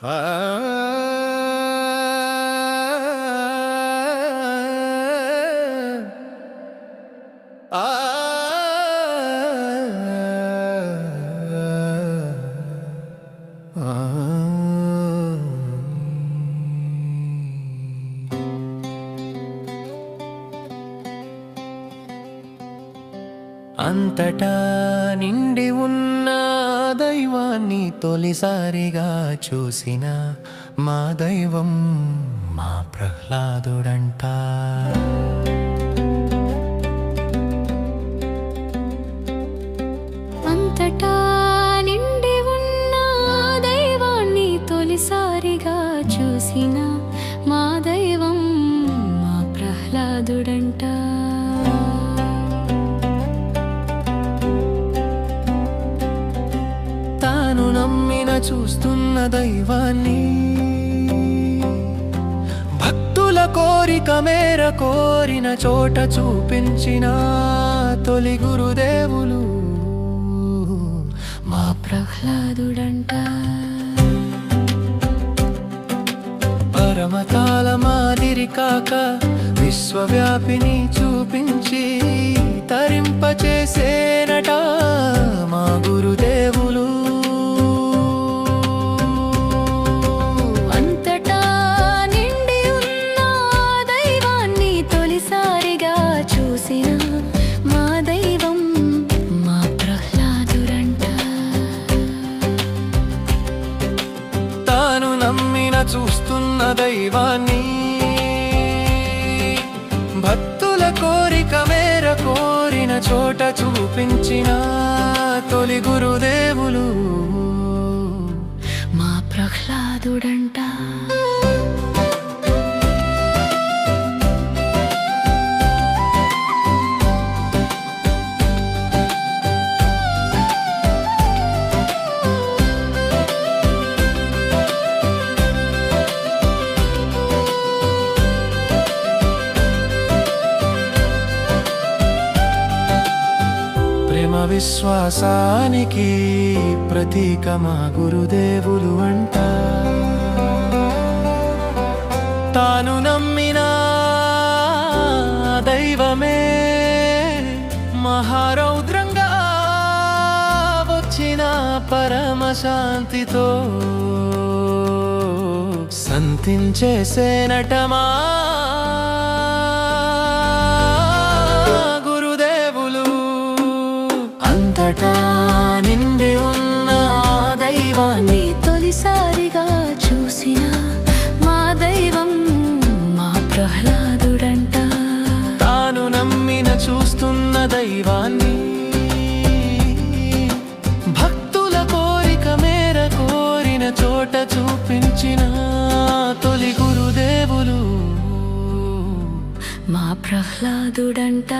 Ah. అంతటా నిండి ఉన్న దైవాన్ని తొలిసారిగా చూసిన మా దైవం మా ప్రహ్లాదుడంట. అంతటా నిండి ఉన్న దైవాన్ని తొలిసారిగా చూసిన మా దైవం చూస్తున్న దైవాన్ని. భక్తుల కోరిక మేర కోరిన చోట చూపించిన తొలి గురుదేవులు మా ప్రహ్లాదుడంట. పరమతాల మాదిరి కాక విశ్వవ్యాపిని చూపించి తరింపచేసే చూస్తున్న దైవాన్ని. భక్తుల కోరిక మేర కోరిన చోట చూపించిన తొలి గురుదేవులు. మా ప్రహ్లాదుడంటా. విశ్వాసానికి ప్రతీక మా గురుదేవులు అంట. తాను నమ్మిన దైవమే మహారౌద్రంగా వచ్చిన పరమ శాంతితో సంతించేసేనటమా నీ తొలిసారిగా చూసిన మా దైవం మా ప్రహ్లాదుడంట. తాను నమ్మిన చూస్తున్న దైవాన్ని భక్తుల కోరిక మేర కోరిన చోట చూపించిన తొలి గురుదేవులు మా ప్రహ్లాదుడంట.